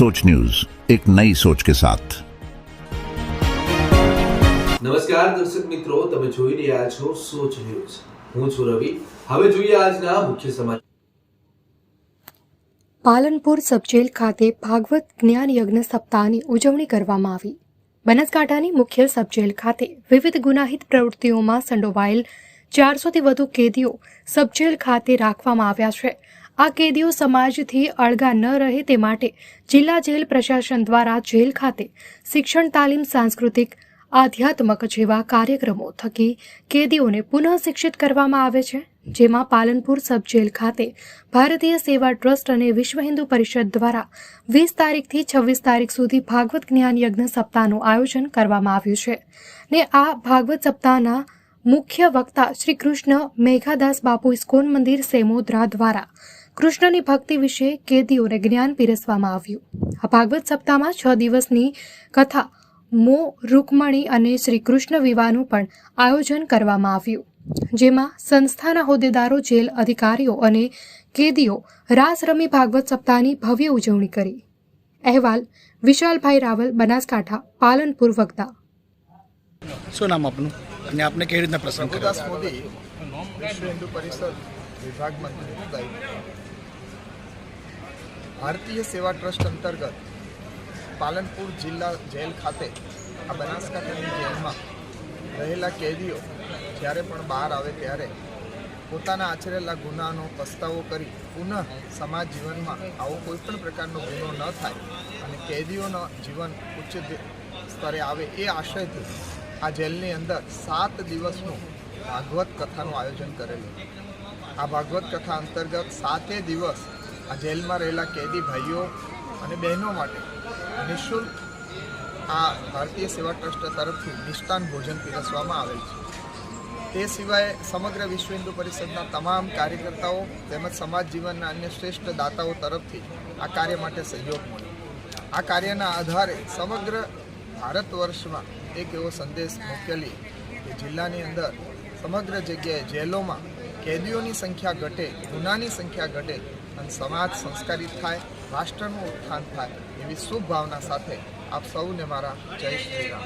सोच न्यूज एक नई सोच के साथ નમસ્કાર દર્શક મિત્રો તમે જોઈ રહ્યા છો સોચ ન્યૂઝ હું છું રવિ હવે જોઈએ આજના મુખ્ય સમાચાર પાલનપુર સબજેલ ખાતે ભાગવત જ્ઞાન યજ્ઞ સપ્તાહની ઉજવણી કરવામાં આવી બનાસકાંઠાની મુખ્ય સબજેલ ખાતે વિવિધ ગુનાહિત પ્રવૃત્તિઓમાં સંડોવાયેલ ચારસોથી વધુ કેદીઓ સબજેલ ખાતે રાખવામાં આવ્યા છે આ કેદીઓ સમાજથી અળગા ન રહે તે માટે જિલ્લા જેલ પ્રશાસન દ્વારા જેલ ખાતે શિક્ષણ, તાલીમ, સાંસ્કૃતિક, આધ્યાત્મક જેવા કાર્યક્રમો થકી કેદીઓને પુનઃ શિક્ષિત કરવામાં આવે છે, જેમાં પાલનપુર સબ જેલ ખાતે ભારતીય સેવા ટ્રસ્ટ અને વિશ્વ હિન્દુ પરિષદ દ્વારા વીસ તારીખથી છવ્વીસ તારીખ સુધી ભાગવત જ્ઞાન યજ્ઞ સપ્તાહનું આયોજન કરવામાં આવ્યું છે. ને આ ભાગવત સપ્તાહના મુખ્ય વક્તા શ્રી કૃષ્ણ મેઘાદાસ બાપુ ઇસ્કોન મંદિર સેમોદ્રા દ્વારા કૃષ્ણની ભક્તિ વિશે કેદીઓને જ્ઞાન પીરસવામાં આવ્યું. આ ભાગવત સપ્તાહમાં છ દિવસની કથા મો રૂકમણી અને શ્રી કૃષ્ણ વિવાહનું પણ આયોજન કરવામાં આવ્યું. જેમાં સંસ્થાના હોદ્દેદારો જેલ અધિકારીઓ અને કેદીઓ રાસ રમી ભાગવત સપ્તાહની ભવ્ય ઉજવણી કરી. અહેવાલ વિશાલભાઈ રાવલ બનાસકાંઠા પાલનપુર વગદા શું નામ આપનું? અને આપને કેવી રીતના પ્રસંગ કર્યો? મોદી વિશ્વ હિન્દુ પરિષદ વિભાગ મંત્રી મુંબઈ ભારતીય સેવા ટ્રસ્ટ અંતર્ગત પાલનપુર જિલ્લા જેલ ખાતે આ બનાસકાંઠાની જેલમાં રહેલા કેદીઓ જ્યારે પણ બહાર આવે ત્યારે પોતાના આચરેલા ગુનાનો પસ્તાવો કરી પુનઃ સમાજ જીવનમાં આવો કોઈ પણ પ્રકારનો ગુનો ન થાય અને કેદીઓનો જીવન ઉચ્ચ સ્તરે આવે એ આશયથી આ જેલની અંદર સાત દિવસનું ભાગવત કથાનું આયોજન કરેલું. આ ભાગવત કથા અંતર્ગત સાતે દિવસ આ જેલમાં રહેલા કેદી ભાઈઓ અને બહેનો માટે નિઃશુલ્ક આ ભારતીય સેવા ટ્રસ્ટ તરફથી નિષ્ઠાન ભોજન પીરસવામાં આવેલ છે. તે સિવાય સમગ્ર વિશ્વ હિન્દુ પરિષદના તમામ કાર્યકર્તાઓ તેમજ સમાજ જીવનના અન્ય શ્રેષ્ઠ દાતાઓ તરફથી આ કાર્ય માટે સહયોગ મળ્યો. આ કાર્યના આધારે સમગ્ર ભારત વર્ષમાં એક એવો સંદેશ મોકલી કે જિલ્લાની અંદર સમગ્ર જગ્યાએ જેલોમાં કેદીઓની સંખ્યા ઘટે, ગુનાની સંખ્યા ઘટે અને સમાજ સંસ્કારિત થાય, રાષ્ટ્રનું ઉત્થાન થાય એવી શુભ ભાવના સાથે આપ સૌને મારા જય શ્રી રામ.